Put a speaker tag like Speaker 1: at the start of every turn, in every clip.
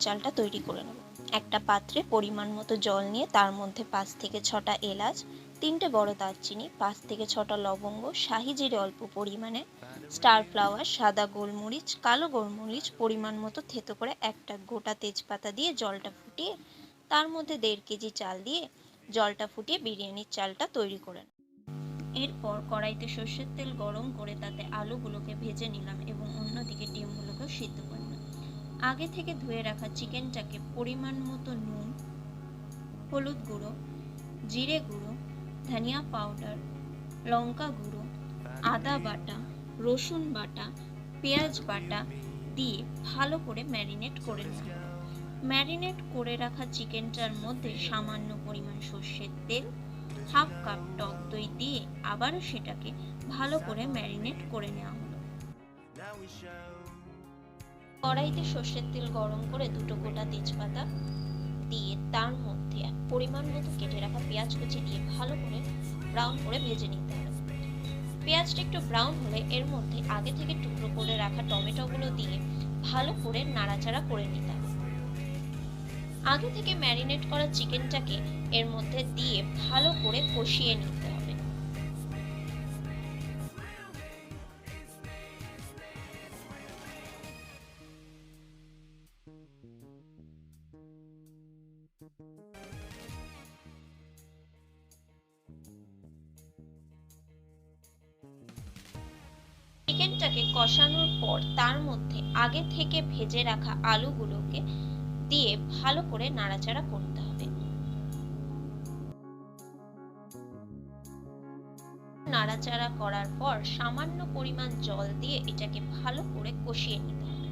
Speaker 1: চালটা তৈরি করে নেব। একটা পাত্রে পরিমাণ মতো জল নিয়ে তার মধ্যে পাঁচ থেকে ছটা এলাচ, তিনটে বড় দারচিনি, পাঁচ থেকে ছটা লবঙ্গ, শাহি জিরে অল্প পরিমাণে, স্টার ফ্লাওয়ার, সাদা গোলমরিচ, কালো গোলমরিচ, পরিমাণ মতো থেতো করে একটা গোটা তেজপাতা দিয়ে জলটা ফুটিয়ে, তার মধ্যে দেড় কেজি চাল দিয়ে জলটা ফুটিয়ে বিরিয়ানির চালটা তৈরি করেন এরপর কড়াইতে সর্ষের তেল গরম করে তাতে আলুগুলোকে ভেজে নিলাম এবং অন্যদিকে ডিমগুলোকেও সিদ্ধ করে আগে থেকে ধুয়ে রাখা চিকেনটাকে পরিমাণ মতো নুন, হলুদ গুঁড়ো, জিরে গুঁড়ো, ধনিয়া পাউডার, লঙ্কা গুঁড়ো, আদা বাটা, রসুন বাটা, পেঁয়াজ বাটা দিয়ে ভালো করে ম্যারিনেট করে হবে ম্যারিনেট করে রাখা চিকেনটার মধ্যে সামান্য পরিমাণ সর্ষের তেল, হাফ কাপ টক দই দিয়ে আবারও সেটাকে ভালো করে ম্যারিনেট করে নেওয়া হলো। কড়াইতে সর্ষের তেল গরম করে দুটো গোটা তেজপাতা দিয়ে তার মধ্যে পরিমাণ মতো কেটে রাখা পেঁয়াজ কুচি দিয়ে ভালো করে ব্রাউন করে ভেজে নিতে হবে। পেঁয়াজটা একটু ব্রাউন হলে এর মধ্যে আগে থেকে টুকরো করে রাখা টমেটোগুলো দিয়ে ভালো করে নাড়াচাড়া করে নিতে হবে। আগে থেকে ম্যারিনেট করা চিকেনটাকে এর মধ্যে দিয়ে ভালো করে কষিয়ে নিতে চিকেনটাকে কষানোর পর তার মধ্যে আগে থেকে ভেজে রাখা আলুগুলোকে দিয়ে ভালো করে নাড়াচাড়া করতে হবে নাড়াচাড়া করার পর সামান্য পরিমাণ জল দিয়ে এটাকে ভালো করে কষিয়ে নিতে হবে.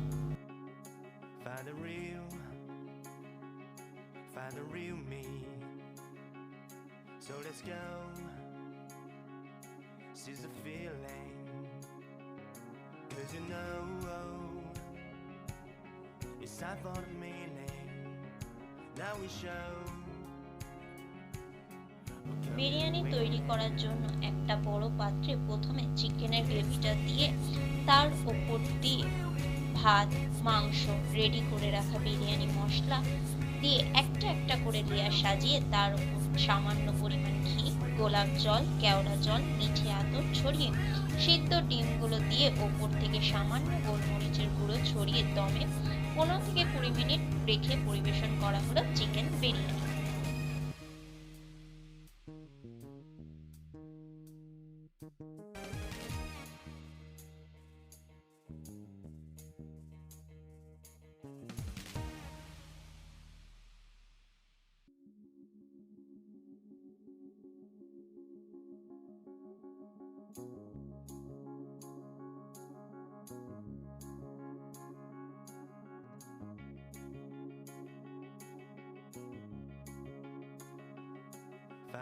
Speaker 2: So let's go. Seize the feeling. Cause you know it's time for the meaning. Now we show.
Speaker 1: Biryani তৈরি করার জন্য একটা বড় পাত্রে প্রথমে চিকেনের গ্রেভিটা দিয়ে, তার ওপর দিয়ে ভাত, মাংস রেডি করে রাখা বিরিয়ানি মশলা দিয়ে একটা একটা করে লেয়ার সাজিয়ে তার সামান্য পরিমাণ ঘি গোলাপ জল, কেওড়া জল, মিঠে আতর ছড়িয়ে সিদ্ধ ডিমগুলো দিয়ে ওপর থেকে সামান্য গোলমরিচের গুঁড়ো ছড়িয়ে দমে পনেরো থেকে কুড়ি মিনিট রেখে পরিবেশন করা হলো chicken biryani.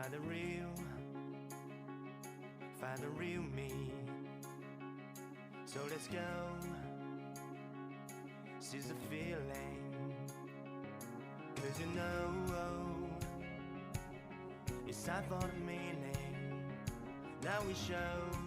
Speaker 2: Find the real, find the real me. So let's go. Seize the feeling. Cause you know oh, it's time for the meaning. Now we show